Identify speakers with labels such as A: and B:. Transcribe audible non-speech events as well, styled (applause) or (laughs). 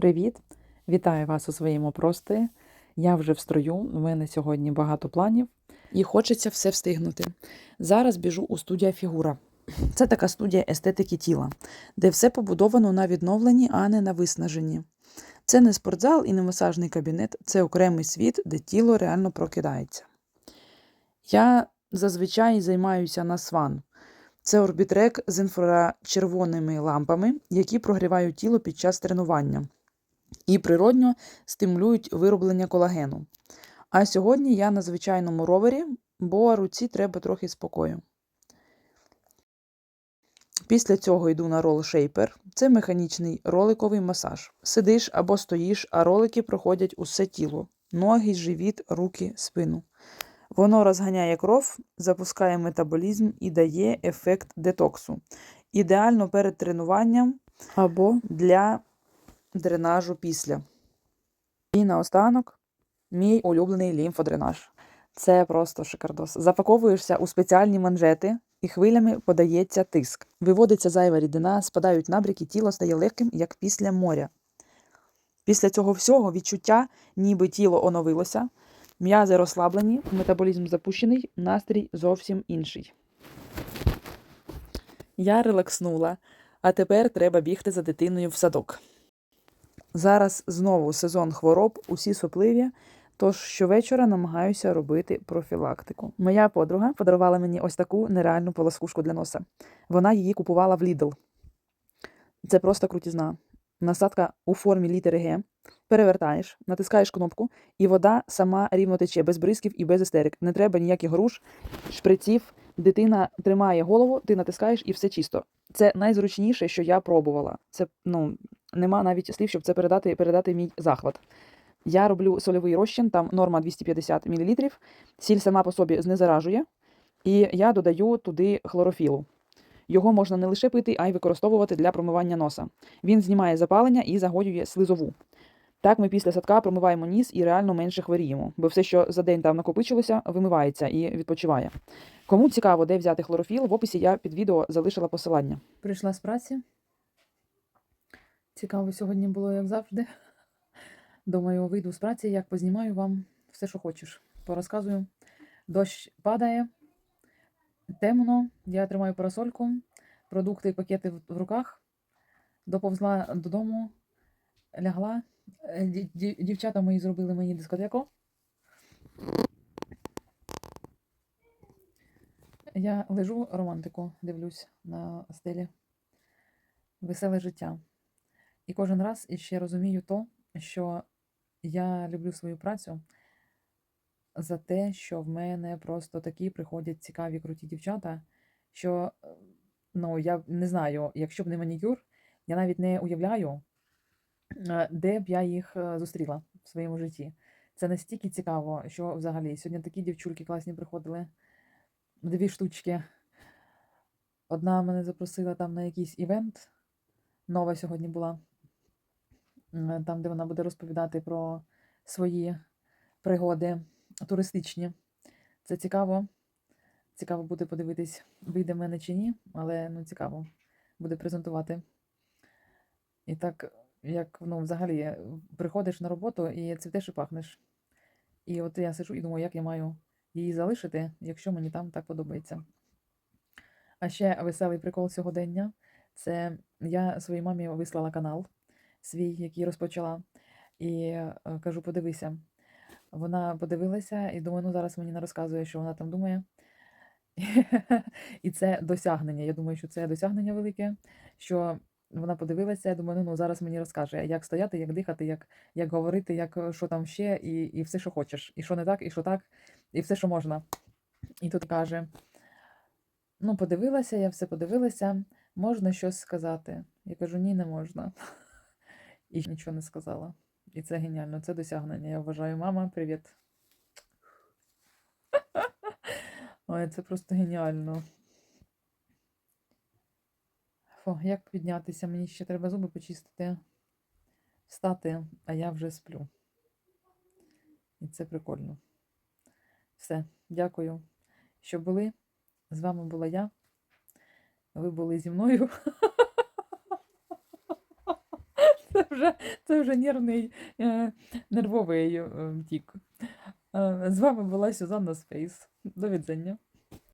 A: Привіт! Вітаю вас у своєму просторі. Я вже в строю, у мене сьогодні багато планів і хочеться все встигнути. Зараз біжу у студія Фігура. Це така студія естетики тіла, де все побудовано на відновленні, а не на виснаженні. Це не спортзал і не масажний кабінет, це окремий світ, де тіло реально прокидається. Я зазвичай займаюся на сван. Це орбітрек з інфрачервоними лампами, які прогрівають тіло під час тренування і природньо стимулюють вироблення колагену. А сьогодні я на звичайному ровері, бо руці треба трохи спокою. Після цього йду на рол шейпер. Це механічний роликовий масаж. Сидиш або стоїш, а ролики проходять усе тіло: ноги, живіт, руки, спину. Воно розганяє кров, запускає метаболізм і дає ефект детоксу. Ідеально перед тренуванням або для дренажу після. І наостанок мій улюблений лімфодренаж. Це просто шикардос. Запаковуєшся у спеціальні манжети і хвилями подається тиск. Виводиться зайва рідина, спадають набряки, тіло стає легким, як після моря. Після цього всього відчуття, ніби тіло оновилося, м'язи розслаблені, метаболізм запущений, настрій зовсім інший. Я релакснула, а тепер треба бігти за дитиною в садок. Зараз знову сезон хвороб, усі сопливі, тож щовечора намагаюся робити профілактику. Моя подруга подарувала мені ось таку нереальну полоскушку для носа. Вона її купувала в Lidl. Це просто крутізна. Насадка у формі літери Г. Перевертаєш, натискаєш кнопку, і вода сама рівно тече, без бризків і без істерик. Не треба ніяких груш, шприців. Дитина тримає голову, ти натискаєш і все чисто. Це найзручніше, що я пробувала. Це ну нема навіть слів, щоб це передати, передати мій захват. Я роблю сольовий розчин, там норма 250 мл. Сіль сама по собі знезаражує, і я додаю туди хлорофілу. Його можна не лише пити, а й використовувати для промивання носа. Він знімає запалення і загоює слизову. Так ми після садка промиваємо ніс і реально менше хворіємо, бо все, що за день там накопичилося, вимивається і відпочиває. Кому цікаво, де взяти хлорофіл, в описі я під відео залишила посилання.
B: Прийшла з праці. Цікаво сьогодні було, як завжди. Думаю, вийду з праці, як познімаю вам все, що хочеш. Порозказую. Дощ падає, темно, я тримаю парасольку, продукти і пакети в руках. Доповзла додому, лягла. Е, ді- ді- Дівчата мої зробили мені дискотеку. Я лежу романтику, дивлюсь на стелі. Веселе життя. І кожен раз іще розумію то, що я люблю свою працю за те, що в мене просто такі приходять цікаві круті дівчата, що е, ну, я не знаю, якщо б не манікюр, я навіть не уявляю, е, де б я їх е, зустріла в своєму житті. Це настільки цікаво, що взагалі сьогодні такі дівчульки класні приходили. Дві штучки. Одна мене запросила там на якийсь івент. Нова сьогодні була. Там, де вона буде розповідати про свої пригоди туристичні. Це цікаво. Цікаво буде подивитись, вийде мене чи ні, але ну, цікаво буде презентувати. І так, як ну, взагалі, приходиш на роботу і цвітеш і пахнеш. І от я сижу і думаю, як я маю її залишити, якщо мені там так подобається. А ще веселий прикол сьогодення це я своїй мамі вислала канал свій, який розпочала, і е, кажу: подивися. Вона подивилася і думаю, ну зараз мені не розказує, що вона там думає. (laughs) І це досягнення. Я думаю, що це досягнення велике, що вона подивилася, я думаю, ну, ну зараз мені розкаже, як стояти, як дихати, як, як говорити, як е, що там ще, і, і все, що хочеш. І що не так, і що так, і все, що можна. І тут каже: ну, подивилася, я все подивилася, можна щось сказати. Я кажу, ні, не можна. І нічого не сказала. І це геніально, це досягнення. Я вважаю, мама, привіт. (laughs) Ой, це просто геніально. Фу, як піднятися? Мені ще треба зуби почистити, встати, а я вже сплю. І це прикольно. Все, дякую, що були. З вами була я. Ви були зі мною. (laughs) Це вже це вже нервний, е, нервовий е, тік. Е, З вами була Сюзанна Спейс. До відзення.